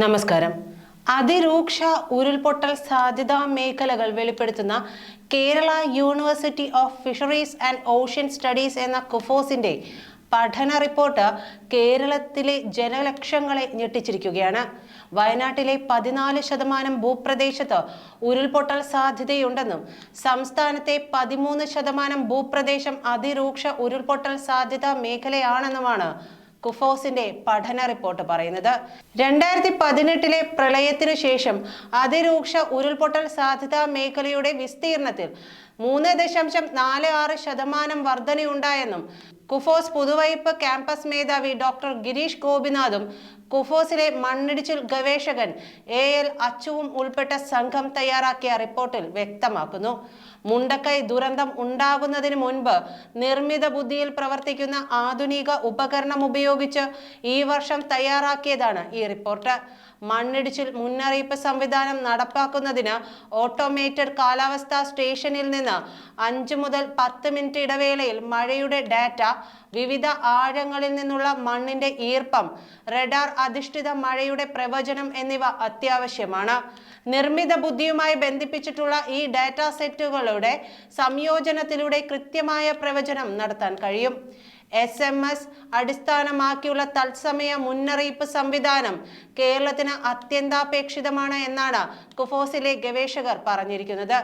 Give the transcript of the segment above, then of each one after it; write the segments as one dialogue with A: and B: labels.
A: നമസ്കാരം. അതിരൂക്ഷ ഉരുൾപൊട്ടൽ സാധ്യതാ മേഖലകൾ വെളിപ്പെടുത്തുന്ന Kerala university of fisheries and ocean studies എന്ന കുഫോസിന്റെ പഠന റിപ്പോർട്ട് കേരളത്തിലെ ജനലക്ഷങ്ങളെ ഞെട്ടിച്ചിരിക്കുകയാണ്. വയനാട്ടിലെ പതിനാല് ശതമാനം ഭൂപ്രദേശത്ത് ഉരുൾപൊട്ടൽ സാധ്യതയുണ്ടെന്നും സംസ്ഥാനത്തെ പതിമൂന്ന് ശതമാനം ഭൂപ്രദേശം അതിരൂക്ഷ ഉരുൾപൊട്ടൽ സാധ്യതാ മേഖലയാണെന്നുമാണ് കുഫോസിന്റെ പഠന റിപ്പോർട്ട് പറയുന്നത്. രണ്ടായിരത്തി പതിനെട്ടിലെ പ്രളയത്തിനു ശേഷം അതിരൂക്ഷ ഉരുൾപൊട്ടൽ സാധ്യതാ മേഖലയുടെ വിസ്തീർണത്തിൽ മൂന്ന് ദശാംശം നാല് ആറ് ശതമാനം വർധനയുണ്ടായെന്നും കുഫോസ് പുതുവൈപ്പ് ക്യാമ്പസ് മേധാവി ഡോക്ടർ ഗിരീഷ് ഗോപിനാഥും കുഫോസിലെ മണ്ണിടിച്ചിൽ ഗവേഷകൻ എ എൽ അച്ചുവും ഉൾപ്പെട്ട സംഘം തയ്യാറാക്കിയ റിപ്പോർട്ടിൽ വ്യക്തമാക്കുന്നു. മുണ്ടക്കൈ ദുരന്തം ഉണ്ടാകുന്നതിന് മുൻപ് നിർമ്മിത ബുദ്ധിയിൽ പ്രവർത്തിക്കുന്ന ആധുനിക ഉപകരണം ഉപയോഗിച്ച് ഈ വർഷം തയ്യാറാക്കിയതാണ് ഈ റിപ്പോർട്ട്. മണ്ണിടിച്ചിൽ മുന്നറിയിപ്പ് സംവിധാനം നടപ്പാക്കുന്നതിന് ഓട്ടോമേറ്റഡ് കാലാവസ്ഥാ സ്റ്റേഷനിൽ നിന്ന് അഞ്ച് മുതൽ പത്ത് മിനിറ്റ് ഇടവേളയിൽ മഴയുടെ ഡാറ്റ വിവിധ ആഴങ്ങളിൽ നിന്നുള്ള മണ്ണിന്റെ ഈർപ്പം റഡാർ അധിഷ്ഠിത മഴയുടെ പ്രവചനം എന്നിവ അത്യാവശ്യമാണ്. നിർമ്മിത ബുദ്ധിയുമായി ബന്ധിപ്പിച്ചിട്ടുള്ള ഈ ഡാറ്റ സെറ്റുകളുടെ സംയോജനത്തിലൂടെ കൃത്യമായ പ്രവചനം നടത്താൻ കഴിയും. എസ് എം എസ് അടിസ്ഥാനമാക്കിയുള്ള തത്സമയ മുന്നറിയിപ്പ് സംവിധാനം കേരളത്തിന് അത്യന്താപേക്ഷിതമാണ് എന്നാണ് കുഫോസിലെ ഗവേഷകർ പറഞ്ഞിരിക്കുന്നത്.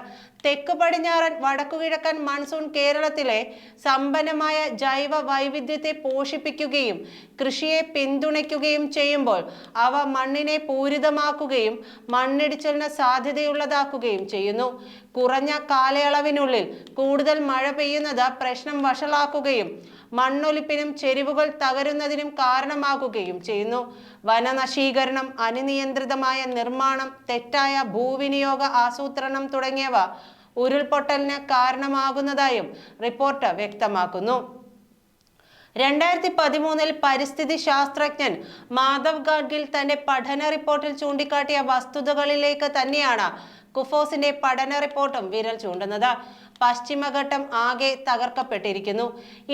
A: തെക്ക് പടിഞ്ഞാറൻ വടക്കുകിഴക്കൻ മൺസൂൺ കേരളത്തിലെ സമ്പന്നമായ ജൈവ വൈവിധ്യത്തെ പോഷിപ്പിക്കുകയും കൃഷിയെ പിന്തുണയ്ക്കുകയും ചെയ്യുമ്പോൾ അവ മണ്ണിനെ പൂരിതമാക്കുകയും മണ്ണിടിച്ചിലിന് സാധ്യതയുള്ളതാക്കുകയും ചെയ്യുന്നു. കുറഞ്ഞ കാലയളവിനുള്ളിൽ കൂടുതൽ മഴ പെയ്യുന്നത് പ്രശ്നം വഷളാക്കുകയും മണ്ണൊലിപ്പിനും ചെരിവുകൾ തകരുന്നതിനും കാരണമാകുകയും ചെയ്യുന്നു. വനനശീകരണം അനിയന്ത്രിതമായ നിർമ്മാണം തെറ്റായ ഭൂവിനിയോഗ ആസൂത്രണം തുടങ്ങിയവ ഉരുൾപൊട്ടലിന് കാരണമാകുന്നതായും റിപ്പോർട്ട് വ്യക്തമാക്കുന്നു. രണ്ടായിരത്തി പതിമൂന്നിൽ പരിസ്ഥിതി ശാസ്ത്രജ്ഞൻ മാധവ് ഗാഡ്ഗിൽ തന്റെ പഠന റിപ്പോർട്ടിൽ ചൂണ്ടിക്കാട്ടിയ വസ്തുതകളിലേക്ക് തന്നെയാണ് കുഫോസിന്റെ പഠന റിപ്പോർട്ടും വിരൽ ചൂണ്ടുന്നത്. പശ്ചിമഘട്ടം ആകെ തകർക്കപ്പെട്ടിരിക്കുന്നു.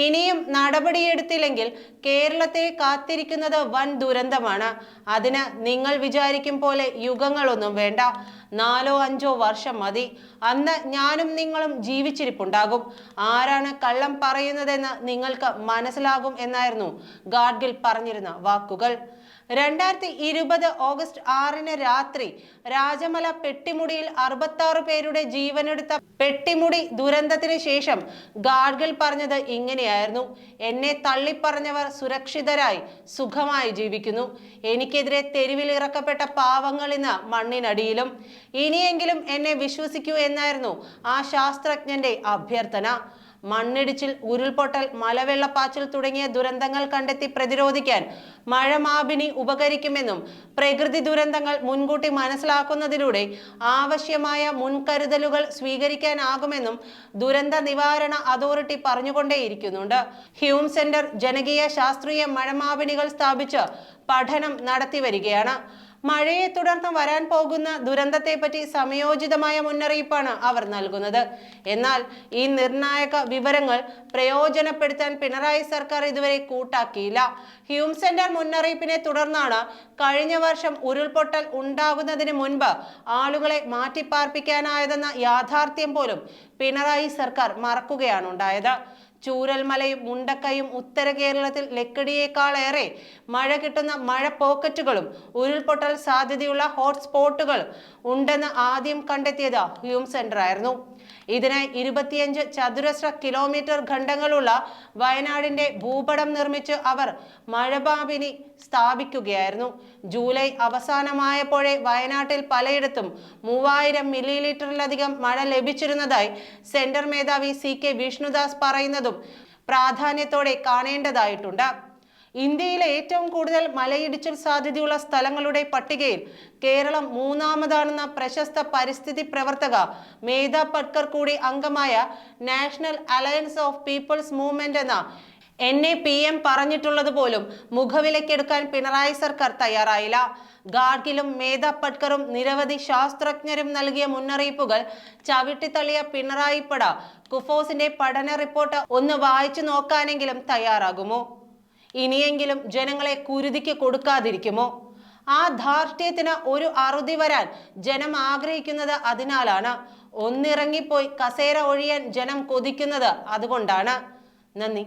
A: ഇനിയും നടപടിയെടുത്തില്ലെങ്കിൽ കേരളത്തെ കാത്തിരിക്കുന്നത് വൻ ദുരന്തമാണ്. അതിന് നിങ്ങൾ വിചാരിക്കും പോലെ യുഗങ്ങളൊന്നും വേണ്ട. നാലോ അഞ്ചോ വർഷം മതി. അന്ന് ഞാനും നിങ്ങളും ജീവിച്ചിരിപ്പുണ്ടാകും. ആരാണ് കള്ളം പറയുന്നതെന്ന് നിങ്ങൾക്ക് മനസ്സിലാകും എന്നായിരുന്നു ഗാഡ്ഗിൽ പറഞ്ഞിരുന്ന വാക്കുകൾ. രണ്ടായിരത്തി ഇരുപത് ഓഗസ്റ്റ് ആറിന് രാത്രി രാജമല പെട്ടിമുടിയിൽ അറുപത്തി പേരുടെ ജീവനെടുത്ത പെട്ടിമുടി ദുരന്തത്തിന് ശേഷം ഗാഡ്ഗിൽ പറഞ്ഞത് ഇങ്ങനെയായിരുന്നു. എന്നെ തള്ളിപ്പറഞ്ഞവർ സുരക്ഷിതരായി സുഖമായി ജീവിക്കുന്നു. എനിക്കെതിരെ തെരുവിൽ ഇറക്കപ്പെട്ട പാവങ്ങൾ ഇന്ന് മണ്ണിനടിയിലും. ഇനിയെങ്കിലും എന്നെ വിശ്വസിക്കൂ എന്നായിരുന്നു ആ ശാസ്ത്രജ്ഞന്റെ അഭ്യർത്ഥന. മണ്ണിടിച്ചിൽ ഉരുൾപൊട്ടൽ മലവെള്ളപ്പാച്ചിൽ തുടങ്ങിയ ദുരന്തങ്ങൾ കണ്ടെത്തി പ്രതിരോധിക്കാൻ മഴമാപിനി ഉപകരിക്കുമെന്നും പ്രകൃതി ദുരന്തങ്ങൾ മുൻകൂട്ടി മനസ്സിലാക്കുന്നതിലൂടെ ആവശ്യമായ മുൻകരുതലുകൾ സ്വീകരിക്കാനാകുമെന്നും ദുരന്ത നിവാരണ അതോറിറ്റി പറഞ്ഞുകൊണ്ടേയിരിക്കുന്നുണ്ട്. ഹ്യൂം സെന്റർ ജനകീയ ശാസ്ത്രീയ മഴമാപിനികൾ സ്ഥാപിച്ച് പഠനം നടത്തി വരികയാണ് മഴയെ തുടർന്ന് വരാൻ പോകുന്ന ദുരന്തത്തെപ്പറ്റി സമയോചിതമായ മുന്നറിയിപ്പാണ് അവർ നൽകുന്നത്. എന്നാൽ ഈ നിർണായക വിവരങ്ങൾ പ്രയോജനപ്പെടുത്താൻ പിണറായി സർക്കാർ ഇതുവരെ കൂട്ടാക്കിയില്ല. ഹ്യൂം സെന്റർ മുന്നറിയിപ്പിനെ തുടർന്നാണ് കഴിഞ്ഞ വർഷം ഉരുൾപൊട്ടൽ ഉണ്ടാകുന്നതിന് മുൻപ് ആളുകളെ മാറ്റിപ്പാർപ്പിക്കാനായതെന്ന യാഥാർത്ഥ്യം പോലും പിണറായി സർക്കാർ മറക്കുകയാണ് ഉണ്ടായത് ചൂരൽമലയും മുണ്ടക്കയും ഉത്തര കേരളത്തിൽ ലക്കിടിയേക്കാളേറെ മഴ കിട്ടുന്ന മഴ പോക്കറ്റുകളും ഉരുൾപൊട്ടൽ സാധ്യതയുള്ള ഹോട്ട്സ്പോട്ടുകൾ ഉണ്ടെന്ന് ആദ്യം കണ്ടെത്തിയത് ഹ്യൂം സെന്റർ ആയിരുന്നു ഇതിനായി ഇരുപത്തിയഞ്ച് ചതുരശ്ര കിലോമീറ്റർ ഖണ്ഡങ്ങളുള്ള വയനാടിന്റെ ഭൂപടം നിർമ്മിച്ച് അവർ മഴബാബിനി സ്ഥാപിക്കുകയായിരുന്നു. ജൂലൈ അവസാനമായപ്പോഴേ വയനാട്ടിൽ പലയിടത്തും മൂവായിരം മില്ലി ലിറ്ററിലധികം മഴ ലഭിച്ചിരുന്നതായി സെന്റർ മേധാവി സി കെ വിഷ്ണുദാസ് പറയുന്നതും പ്രാധാന്യത്തോടെ കാണേണ്ടതായിട്ടുണ്ട്. ഇന്ത്യയിലെ ഏറ്റവും കൂടുതൽ മലയിടിച്ചിൽ സാധ്യതയുള്ള സ്ഥലങ്ങളുടെ പട്ടികയിൽ കേരളം മൂന്നാമതാണെന്ന പ്രശസ്ത പരിസ്ഥിതി പ്രവർത്തക മേധ പട്കർ കൂടി അംഗമായ national alliance of people's movement എന്ന എന്നെ പി എം പറഞ്ഞിട്ടുള്ളത് പോലും മുഖവിലക്കെടുക്കാൻ പിണറായി സർക്കാർ തയ്യാറായില്ല. ഗാർഗിലും മേധ പട്കറും നിരവധി ശാസ്ത്രജ്ഞരും നൽകിയ മുന്നറിയിപ്പുകൾ ചവിട്ടിത്തള്ളിയ പിണറായി പട കുഫോസിന്റെ പഠന റിപ്പോർട്ട് ഒന്ന് വായിച്ചു നോക്കാനെങ്കിലും തയ്യാറാകുമോ? ഇനിയെങ്കിലും ജനങ്ങളെ കുരുതിക്ക് കൊടുക്കാതിരിക്കുമോ? ആ ധാർഷ്ട്യത്തിന് ഒരു അറുതി വരാൻ ജനം ആഗ്രഹിക്കുന്നത് അതിനാലാണ്. ഒന്നിറങ്ങിപ്പോയി കസേര ഒഴിയാൻ ജനം കൊതിക്കുന്നത് അതുകൊണ്ടാണ്. നന്ദി.